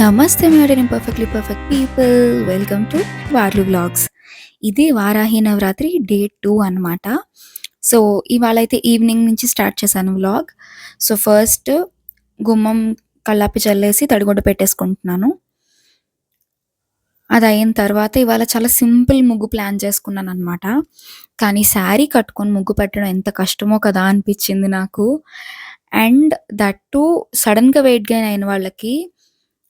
నమస్తే madam perfectly perfect people welcome to వార్లు vlogs ఇది Varahi Navaratri day two అనమాట సో ఇవాళ అయితే ఈవినింగ్ నుంచి స్టార్ట్ చేశాను వ్లాగ్ సో ఫస్ట్ గుమ్మం కల్లాపి చల్లేసి తడిగుడ్డ పెట్టేసుకుంటున్నాను. అది అయిన తర్వాత ఇవాళ చాలా సింపుల్ ముగ్గు ప్లాన్ చేసుకున్నాను అనమాట కానీ శారీ కట్టుకొని ముగ్గు పెట్టడం ఎంత కష్టమో కదా అనిపించింది నాకు. అండ్ దట్ టు సడన్గా వెయిట్ గెయిన్ అయిన వాళ్ళకి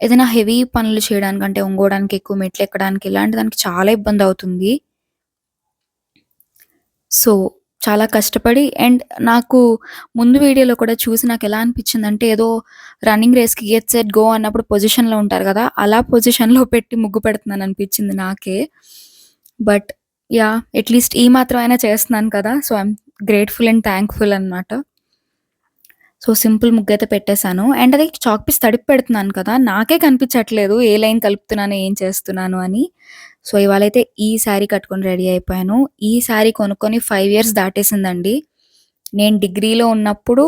ఏదైనా హెవీ పనులు చేయడానికంటే ఒంగోడానికి ఎక్కువ మెట్లు ఎక్కడానికి ఇలాంటి దానికి చాలా ఇబ్బంది అవుతుంది. సో చాలా కష్టపడి అండ్ నాకు ముందు వీడియోలో కూడా చూసి నాకు ఎలా అనిపించింది అంటే ఏదో రన్నింగ్ రేస్కి గెట్ సెట్ గో అన్నప్పుడు పొజిషన్లో ఉంటారు కదా అలా పొజిషన్లో పెట్టి ముగ్గు పెడుతున్నాను అనిపించింది నాకే. బట్ యా అట్లీస్ట్ ఈ మాత్రం అయినా చేస్తున్నాను కదా so I'm grateful and thankful అనమాట సో సింపుల్ ముగ్గు అయితే పెట్టేశాను. అండ్ అది చాక్ పీస్ తడిపి పెడుతున్నాను కదా నాకే కనిపించట్లేదు ఏ లైన్ కలుపుతున్నాను ఏం చేస్తున్నాను అని. సో ఇవాళ అయితే ఈ శారీ కట్టుకొని రెడీ అయిపోయాను. ఈ శారీ కొనుక్కొని ఫైవ్ ఇయర్స్ దాటేసిందండి. నేను డిగ్రీలో ఉన్నప్పుడు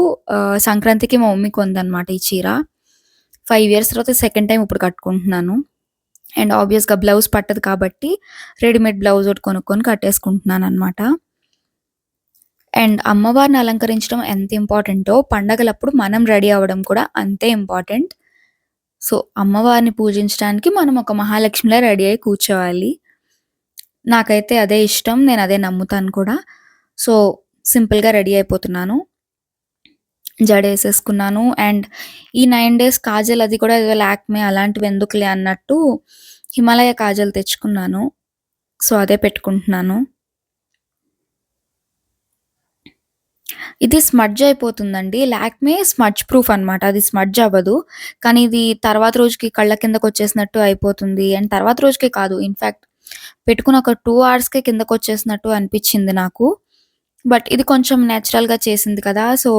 సంక్రాంతికి మా మమ్మీ కొందనమాట ఈ చీర. ఫైవ్ ఇయర్స్ తర్వాత సెకండ్ టైం ఇప్పుడు కట్టుకుంటున్నాను. అండ్ ఆబ్వియస్గా బ్లౌజ్ పట్టదు కాబట్టి రెడీమేడ్ బ్లౌజ్ ఒకటి కొనుక్కొని కట్టేసుకుంటున్నాను అనమాట అండ్ అమ్మవారిని అలంకరించడం ఎంత ఇంపార్టెంటో పండగలప్పుడు మనం రెడీ అవ్వడం కూడా అంతే ఇంపార్టెంట్. సో అమ్మవారిని పూజించడానికి మనం ఒక మహాలక్ష్మిలా రెడీ అయి కూర్చోవాలి. నాకైతే అదే ఇష్టం నేను అదే నమ్ముతాను కూడా. సో సింపుల్గా రెడీ అయిపోతున్నాను. జడ వేసేసుకున్నాను. అండ్ ఈ నైన్ డేస్ కాజల్ అది కూడా ఏదో లాక్మే అలాంటివి ఎందుకులే అన్నట్టు హిమాలయ కాజల్ తెచ్చుకున్నాను. సో అదే పెట్టుకుంటున్నాను. ఇది స్మడ్జ్ అయిపోతుందండి. లాక్మే స్మడ్జ్ ప్రూఫ్ అన్నమాట. అది స్మడ్జ్ అవ్వదు. కానీ ఇది తర్వాత రోజుకి కళ్ళ కిందకు వచ్చేసినట్టు అయిపోతుంది. అండ్ తర్వాత రోజుకే కాదు. ఇన్ఫాక్ట్ పెట్టుకున్న ఒక టూ అవర్స్కే కిందకు వచ్చేసినట్టు అనిపించింది నాకు. బట్ ఇది కొంచెం న్యాచురల్గా గా చేసింది కదా. సో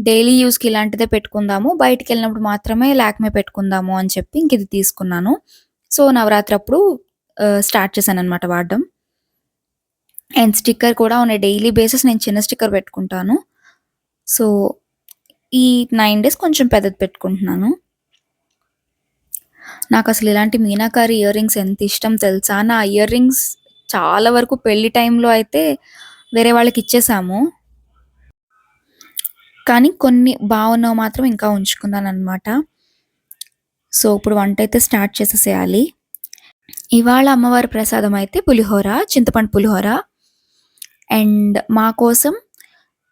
డైలీ యూస్కి ఇలాంటిదే పెట్టుకుందాము. బయటికి వెళ్ళినప్పుడు మాత్రమే లాక్మే పెట్టుకుందాము అని చెప్పి ఇంక ఇది తీసుకున్నాను. సో నవరాత్రి అప్పుడు స్టార్ట్ చేశాను అనమాట వాడడం. అండ్ స్టిక్కర్ కూడా ఉన్న డైలీ బేసిస్ నేను చిన్న స్టిక్కర్ పెట్టుకుంటాను. సో ఈ నైన్ డేస్ కొంచెం పెద్దది పెట్టుకుంటున్నాను. నాకు అసలు ఇలాంటి మీనాకారి ఇయర్ రింగ్స్ ఎంత ఇష్టం తెలుసా? నా ఇయర్ రింగ్స్ చాలా వరకు పెళ్ళి టైంలో అయితే వేరే వాళ్ళకి ఇచ్చేసాము. కానీ కొన్ని బాగున్నవి మాత్రం ఇంకా ఉంచుకున్నాను అనమాట సో ఇప్పుడు వంట అయితే స్టార్ట్ చేసేసేయాలి. ఇవాళ అమ్మవారి ప్రసాదం అయితే పులిహోర చింతపండు పులిహోర అండ్ మా కోసం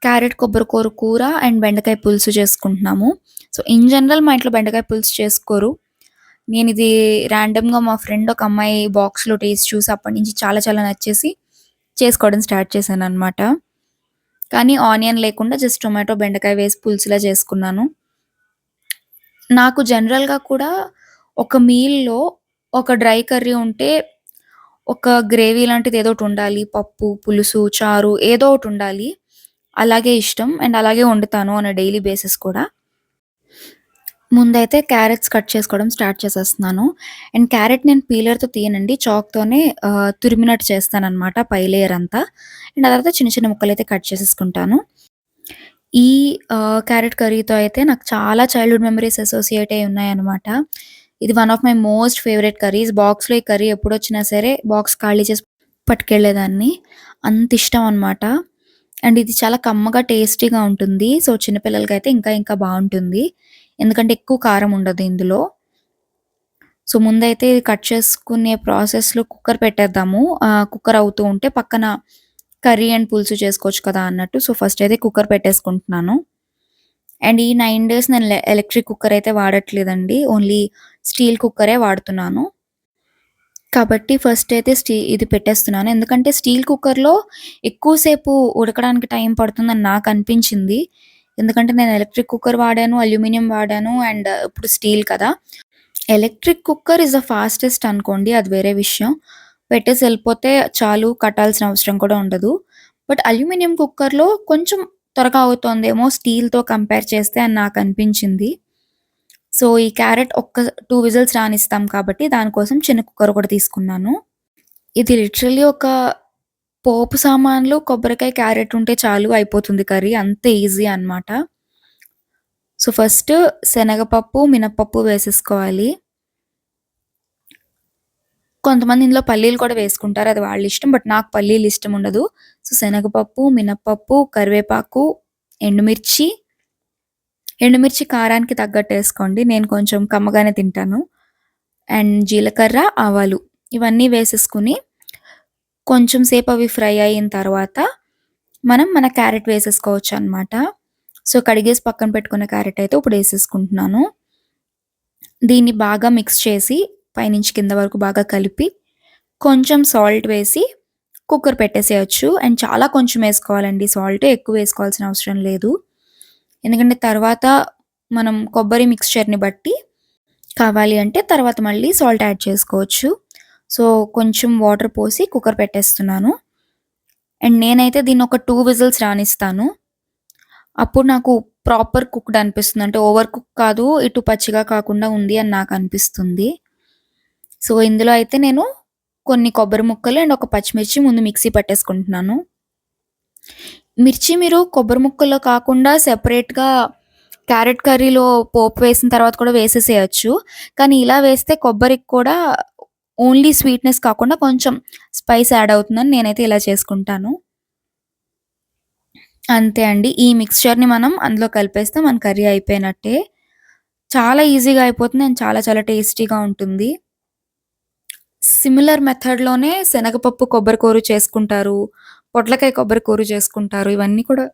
క్యారెట్ కొబ్బరికూర కూర అండ్ బెండకాయ పులుసు చేసుకుంటున్నాము. సో ఇన్ జనరల్ మా ఇంట్లో బెండకాయ పులుసు చేసుకోరు. నేను ఇది ర్యాండమ్గా మా ఫ్రెండ్ ఒక అమ్మాయి బాక్స్లో టేస్ట్ చూసి అప్పటి నుంచి చాలా చాలా నచ్చేసి చేసుకోవడం స్టార్ట్ చేశాను అనమాట కానీ ఆనియన్ లేకుండా జస్ట్ టొమాటో బెండకాయ వేసి పులుసులా చేసుకున్నాను. నాకు జనరల్గా కూడా ఒక మీల్లో ఒక డ్రై కర్రీ ఉంటే ఒక గ్రేవీ లాంటిది ఏదో ఒకటి ఉండాలి పప్పు పులుసు చారు ఏదో ఒకటి ఉండాలి. అలాగే ఇష్టం. అండ్ అలాగే వండుతాను అనే డైలీ బేసిస్ కూడా. ముందైతే క్యారెట్స్ కట్ చేసుకోవడం స్టార్ట్ చేసేస్తున్నాను. అండ్ క్యారెట్ నేను పీలర్తో తీయనండి. చాక్తోనే తురిమినట్టు చేస్తాను అనమాట పై లేయర్ అంతా. అండ్ ఆ తర్వాత చిన్న చిన్న ముక్కలు అయితే కట్ చేసేసుకుంటాను. ఈ క్యారెట్ కర్రీతో అయితే నాకు చాలా చైల్డ్హుడ్ మెమరీస్ అసోసియేట్ అయి ఉన్నాయన్నమాట. ఇది one of my most favourite curries బాక్స్లో ఈ కర్రీ ఎప్పుడు వచ్చినా సరే బాక్స్ ఖాళీ చేసి పట్టుకెళ్ళేదాన్ని. అంత ఇష్టం అనమాట అండ్ ఇది చాలా కమ్మగా టేస్టీగా ఉంటుంది. సో చిన్నపిల్లలకి అయితే ఇంకా ఇంకా బాగుంటుంది. ఎందుకంటే ఎక్కువ కారం ఉండదు ఇందులో. సో ముందైతే ఇది కట్ చేసుకునే ప్రాసెస్లో కుక్కర్ పెట్టేద్దాము. కుక్కర్ అవుతూ ఉంటే పక్కన కర్రీ అండ్ పులుసు చేసుకోవచ్చు కదా అన్నట్టు. సో ఫస్ట్ అయితే కుక్కర్ పెట్టేసుకుంటున్నాను. అండ్ ఈ నైన్ డేస్ నేను ఎలక్ట్రిక్ కుక్కర్ అయితే వాడట్లేదండి. ఓన్లీ స్టీల్ కుక్కరే వాడుతున్నాను. కాబట్టి ఫస్ట్ అయితే స్టీ ఇది పెట్టేస్తున్నాను. ఎందుకంటే స్టీల్ కుక్కర్లో ఎక్కువసేపు ఉడకడానికి టైం పడుతుందని నాకు అనిపించింది. ఎందుకంటే నేను ఎలక్ట్రిక్ కుక్కర్ వాడాను అల్యూమినియం వాడాను అండ్ ఇప్పుడు స్టీల్ కదా. Electric cooker is the fastest అనుకోండి అది వేరే విషయం. పెట్టేసి వెళ్ళిపోతే చాలు కట్టాల్సిన అవసరం కూడా ఉండదు. బట్ అల్యూమినియం కుక్కర్లో కొంచెం త్వరగా అవుతోందేమో స్టీల్తో కంపేర్ చేస్తే అని నాకు అనిపించింది. సో ఈ క్యారెట్ ఒక్క టూ విజిల్స్ రానిస్తాం కాబట్టి దానికోసం చిన్న కుక్కర్ కూడా తీసుకున్నాను ఇది లిటరలీ ఒక పోపు సామాన్లు కొబ్బరికాయ క్యారెట్ ఉంటే చాలు అయిపోతుంది కర్రీ అంత ఈజీ అన్నమాట సో ఫస్ట్ శనగపప్పు మినపప్పు వేసేసుకోవాలి కొంతమంది ఇందులో పల్లీలు కూడా వేసుకుంటారు. అది వాళ్ళ ఇష్టం. బట్ నాకు పల్లీలు ఇష్టం ఉండదు. సో, శనగపప్పు, మినప్పప్పు కరివేపాకు, ఎండుమిర్చి ఎండుమిర్చి కారానికి తగ్గట్టు వేసుకోండి. నేను కొంచెం కమ్మగానే తింటాను. అండ్ జీలకర్ర, ఆవాలు ఇవన్నీ వేసేసుకొని కొంచెం సేపు అవి ఫ్రై అయిన తర్వాత మనం మన క్యారెట్ వేసేసుకోవచ్చు అనమాట. సో, కడిగేసి పక్కన పెట్టుకున్న క్యారెట్ అయితే ఇప్పుడు వేసేసుకుంటున్నాను. దీన్ని బాగా మిక్స్ చేసి పైనుంచి కింద వరకు బాగా కలిపి కొంచెం సాల్ట్ వేసి కుక్కర్ పెట్టేసేయచ్చు అండ్ చాలా కొంచెం వేసుకోవాలండి సాల్ట్ ఎక్కువ వేసుకోవాల్సిన అవసరం లేదు ఎందుకంటే తర్వాత మనం కొబ్బరి మిక్స్చర్ని బట్టి కావాలి అంటే తర్వాత మళ్ళీ సాల్ట్ యాడ్ చేసుకోవచ్చు. సో కొంచెం వాటర్ పోసి కుక్కర్ పెట్టేస్తున్నాను. అండ్ నేనైతే దీన్ని ఒక టూ విజిల్స్ రాణిస్తాను అప్పుడు నాకు ప్రాపర్ కుక్డ్ అనిపిస్తుంది. అంటే ఓవర్ కుక్ కాదు ఇటు పచ్చిగా కాకుండా ఉంది అని నాకు అనిపిస్తుంది. సో ఇందులో అయితే నేను కొన్ని కొబ్బరి ముక్కలు అండ్ ఒక పచ్చిమిర్చి ముందు మిక్సీ పట్టేసుకుంటున్నాను. మిర్చి మీరు కొబ్బరి ముక్కల్లో కాకుండా సెపరేట్గా క్యారెట్ కర్రీలో పోపు వేసిన తర్వాత కూడా వేసేసేయచ్చు. కానీ ఇలా వేస్తే కొబ్బరికి కూడా ఓన్లీ స్వీట్నెస్ కాకుండా కొంచెం స్పైస్ యాడ్ అవుతుందని నేనైతే ఇలా చేసుకుంటాను. అంతే అండి. ఈ మిక్స్చర్ని మనం అందులో కలిపేస్తే మన కర్రీ అయిపోయినట్టే. చాలా ఈజీగా అయిపోతుంది అండ్ చాలా చాలా టేస్టీగా ఉంటుంది. సిమిలర్ మెథడ్‌లోనే శనగపప్పు కొబ్బరి కూర చేసుకుంటారు. పొట్లకాయ కొబ్బరి కూర చేసుకుంటారు. ఇవన్నీ కూడా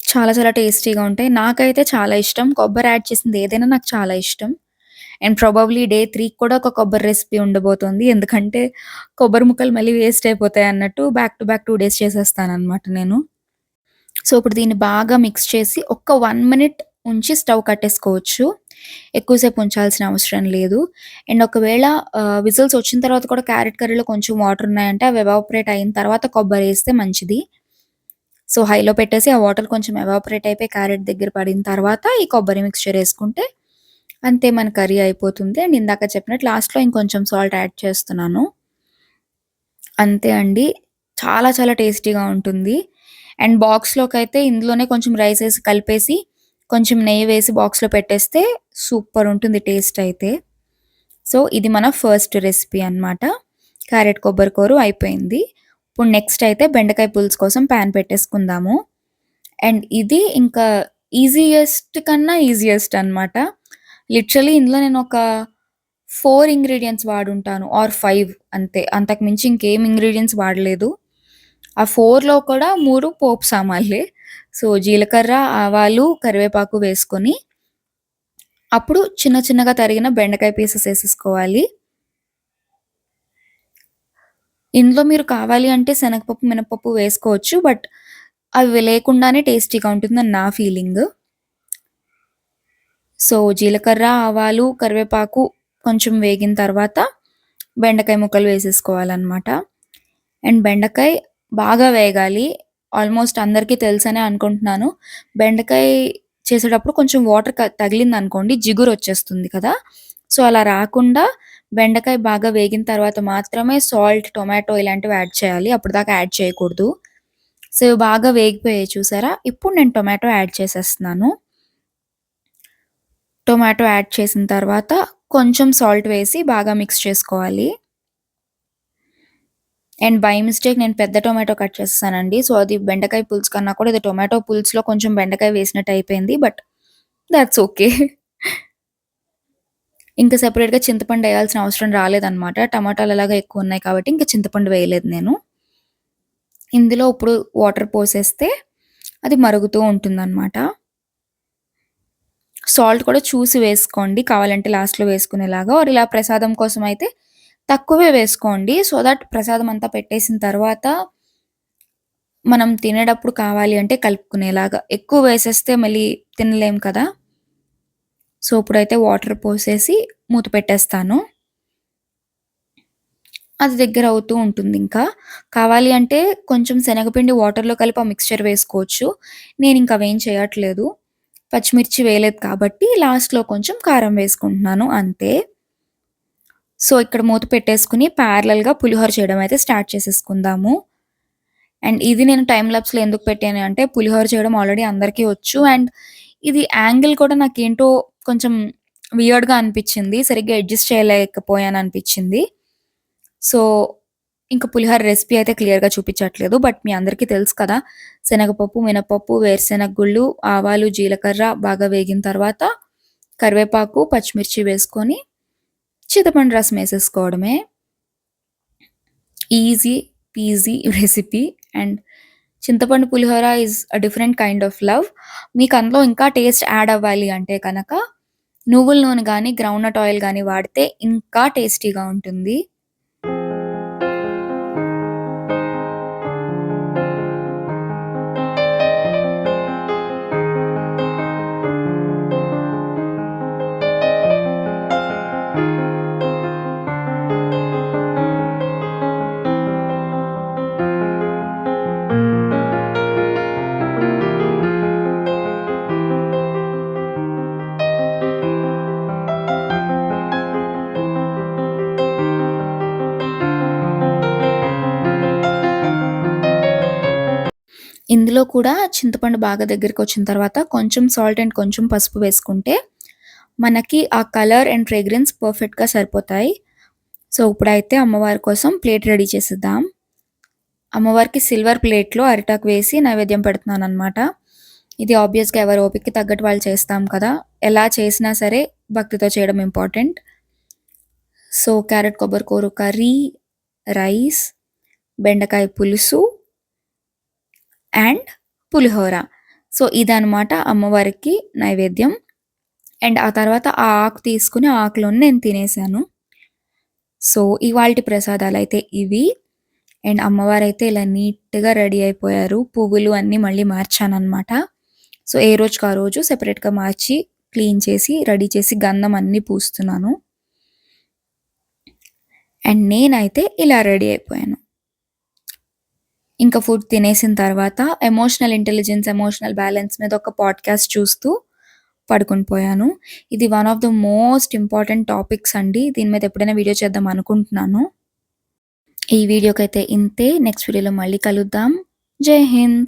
చాలా చాలా టేస్టీగా ఉంటాయి. నాకైతే చాలా ఇష్టం. కొబ్బరి యాడ్ చేసింది ఏదైనా నాకు చాలా ఇష్టం. అండ్ ప్రాబబ్లీ డే త్రీ కూడా ఒక కొబ్బరి రెసిపీ ఉండబోతోంది. ఎందుకంటే కొబ్బరి ముక్కలు మళ్ళీ వేస్ట్ అయిపోతాయి అన్నట్టు back to back two days చేసేస్తాననమాట నేను. సో, ఇప్పుడు దీన్ని బాగా మిక్స్ చేసి ఒక్క వన్ మినిట్ ఉంచి స్టవ్ కట్టేసుకోవచ్చు. ఎక్కువసేపు ఉంచాల్సిన అవసరం లేదు. అండ్ ఒకవేళ విజిల్స్ వచ్చిన తర్వాత కూడా క్యారెట్ కర్రీలో కొంచెం వాటర్ ఉన్నాయంటే అవి ఎవాపరేట్ అయిన తర్వాత కొబ్బరి వేస్తే మంచిది. సో, హైలో పెట్టేసి ఆ వాటర్ కొంచెం ఎవాపరేట్ అయిపోయి క్యారెట్ దగ్గర పడిన తర్వాత ఈ కొబ్బరి మిక్స్చర్ వేసుకుంటే అంతే మన కర్రీ అయిపోతుంది. అండ్ ఇందాక చెప్పినట్టు లాస్ట్‌లో ఇంకొంచెం సాల్ట్ యాడ్ చేస్తున్నాను. అంతే అండి. చాలా చాలా టేస్టీగా ఉంటుంది. అండ్ బాక్స్లోకి అయితే ఇందులోనే కొంచెం రైస్ వేసి కలిపేసి కొంచెం నెయ్యి వేసి బాక్స్‌లో పెట్టేస్తే సూపర్ ఉంటుంది టేస్ట్ అయితే. సో, ఇది మన ఫస్ట్ రెసిపీ అనమాట. క్యారెట్ కొబ్బరి కూర అయిపోయింది. ఇప్పుడు నెక్స్ట్ అయితే బెండకాయ పులుసు కోసం పాన్ పెట్టేసుకుందాము. అండ్ ఇది ఇంకా ఈజియెస్ట్ కన్నా ఈజియెస్ట్ అనమాట. లిటరలీ ఇందులో నేను ఒక ఫోర్ ఇంగ్రీడియంట్స్ వాడుంటాను ఆర్ ఫైవ్ అంతే. అంతకు మించి ఇంకేం ఇంగ్రీడియంట్స్ వాడలేదు. ఆ ఫోర్లో కూడా మూడు పోపు సామాన్లే. సో, జీలకర్ర, ఆవాలు, కరివేపాకు వేసుకొని అప్పుడు చిన్న చిన్నగా తరిగిన బెండకాయ పీసెస్ వేసేసుకోవాలి ఇందులో మీరు కావాలి అంటే శనగపప్పు, మినపప్పు వేసుకోవచ్చు. బట్ అవి లేకుండానే టేస్టీగా ఉంటుందని నా ఫీలింగ్. సో, జీలకర్ర, ఆవాలు, కరివేపాకు కొంచెం వేగిన తర్వాత బెండకాయ ముక్కలు వేసేసుకోవాలన్నమాట అండ్ బెండకాయ బాగా వేగాలి. ఆల్మోస్ట్ అందరికీ తెలుసనే అనుకుంటున్నాను. బెండకాయ చేసేటప్పుడు కొంచెం వాటర్ తగిలింది అనుకోండి జిగురు వచ్చేస్తుంది కదా! సో, అలా రాకుండా బెండకాయ బాగా వేగిన తర్వాత మాత్రమే సాల్ట్, టొమాటో ఇలాంటివి యాడ్ చేయాలి. అప్పుడు దాకా యాడ్ చేయకూడదు. సో, ఇవి బాగా వేగిపోయాయి చూసారా? ఇప్పుడు నేను టొమాటో యాడ్ చేసేస్తున్నాను. టొమాటో యాడ్ చేసిన తర్వాత కొంచెం సాల్ట్ వేసి బాగా మిక్స్ చేసుకోవాలి. అండ్ బై మిస్టేక్ నేను పెద్ద టొమాటో కట్ చేస్తానండి సో, అది బెండకాయ పులుసు కన్నా కూడా ఇది టొమాటో పులుసులో కొంచెం బెండకాయ వేసినట్టు అయిపోయింది. But that's okay. ఇంకా సెపరేట్‌గా చింతపండు వేయాల్సిన అవసరం రాలేదనమాట. టమాటాలు ఎలాగో ఎక్కువ ఉన్నాయి కాబట్టి ఇంకా చింతపండు వేయలేదు నేను. ఇందులో ఇప్పుడు వాటర్ పోసేస్తే అది మరుగుతూ ఉంటుందన్నమాట సాల్ట్ కూడా చూసి వేసుకోండి. కావాలంటే లాస్ట్‌లో వేసుకునేలాగా ఆర్ ఇలా ప్రసాదం కోసం అయితే తక్కువే వేసుకోండి. సో దట్ ప్రసాదం అంతా పెట్టేసిన తర్వాత మనం తినేటప్పుడు కావాలి అంటే కలుపుకునేలాగా. ఎక్కువ వేసేస్తే మళ్ళీ తినలేం కదా! సో, ఇప్పుడైతే వాటర్ పోసేసి మూత పెట్టేస్తాను. అది దగ్గర అవుతూ ఉంటుంది ఇంకా కావాలి అంటే కొంచెం శనగపిండి వాటర్‌లో కలిపి ఆ మిక్స్చర్ వేసుకోవచ్చు. నేను ఇంకా అవేం చేయట్లేదు. పచ్చిమిర్చి వేయలేదు కాబట్టి లాస్ట్‌లో కొంచెం కారం వేసుకుంటున్నాను అంతే. సో, ఇక్కడ మూత పెట్టేసుకొని ప్యారలల్‌గా పులిహోర చేయడం అయితే స్టార్ట్ చేసేసుకుందాము. అండ్ ఇది నేను టైం ల్యాబ్స్లో ఎందుకు పెట్టాను అంటే పులిహోర చేయడం ఆల్రెడీ అందరికీ వచ్చు. అండ్ ఇది యాంగిల్ కూడా నాకేంటో కొంచెం వియర్డ్‌గా అనిపించింది సరిగ్గా అడ్జస్ట్ చేయలేకపోయాను అనిపించింది సో, ఇంకా పులిహోర రెసిపీ అయితే క్లియర్‌గా చూపించట్లేదు. బట్ మీ అందరికీ తెలుసు కదా! శనగపప్పు, మినపప్పు, వేరుశెనగ గుళ్ళు, ఆవాలు, జీలకర్ర బాగా వేగిన తర్వాత కరివేపాకు, పచ్చిమిర్చి వేసుకొని చింతపండు రసం వేసేసుకోవడమే easy PG recipe and chintapandu pulihora is a different kind of love. మీకు అందులో ఇంకా టేస్ట్ యాడ్ అవ్వాలి అంటే కనుక నువ్వుల నూనె గానీ, గ్రౌండ్‌నట్ ఆయిల్ కానీ వాడితే ఇంకా టేస్టీగా ఉంటుంది. ఇందులో కూడా చింతపండు బాగా దగ్గరికి వచ్చిన తర్వాత కొంచెం సాల్ట్ అండ్ కొంచెం పసుపు వేసుకుంటే మనకి ఆ కలర్ అండ్ ఫ్రేగ్రెన్స్ పర్ఫెక్ట్‌గా సరిపోతాయి. సో, ఇప్పుడైతే అమ్మవారి కోసం ప్లేట్ రెడీ చేసేద్దాం. అమ్మవారికి సిల్వర్ ప్లేట్‌లో అరిటాకు వేసి నైవేద్యం పెడుతున్నాను అనమాట ఇది ఆబ్వియస్‌గా ఎవరి ఓపికకి తగ్గట్టు వాళ్ళు చేస్తాం కదా! ఎలా చేసినా సరే భక్తితో చేయడం ఇంపార్టెంట్. సో, క్యారెట్ కొబ్బరి కూర కర్రీ, రైస్, బెండకాయ పులుసు అండ్ పులిహోర. సో, ఇదనమాట అమ్మవారికి నైవేద్యం. అండ్ ఆ తర్వాత ఆ ఆకు తీసుకుని ఆ ఆకులోనే నేను తినేసాను. సో, ఇవాల్టి అయితే ఇవి. అండ్ అమ్మవారు అయితే ఇలా నీట్‌గా రెడీ అయిపోయారు. పువ్వులు అన్నీ మళ్ళీ మార్చాననమాట. సో, ఏ రోజుకి ఆ రోజు సెపరేట్‌గా మార్చి, క్లీన్ చేసి, రెడీ చేసి గంధం అన్నీ పూస్తున్నాను. అండ్ నేనైతే ఇలా రెడీ అయిపోయాను. ఇంకా ఫుడ్ తినేసిన తర్వాత ఎమోషనల్ ఇంటెలిజెన్స్, ఎమోషనల్ బ్యాలెన్స్ మీద ఒక పాడ్‌కాస్ట్ చూస్తూ పడుకుని పోయాను. ఇది one of the most important topics అండి. దీని మీద ఎప్పుడైనా వీడియో చేద్దాం అనుకుంటున్నాను. ఈ వీడియోకైతే ఇంతే. నెక్స్ట్ వీడియోలో మళ్ళీ కలుద్దాం. జై హింద్.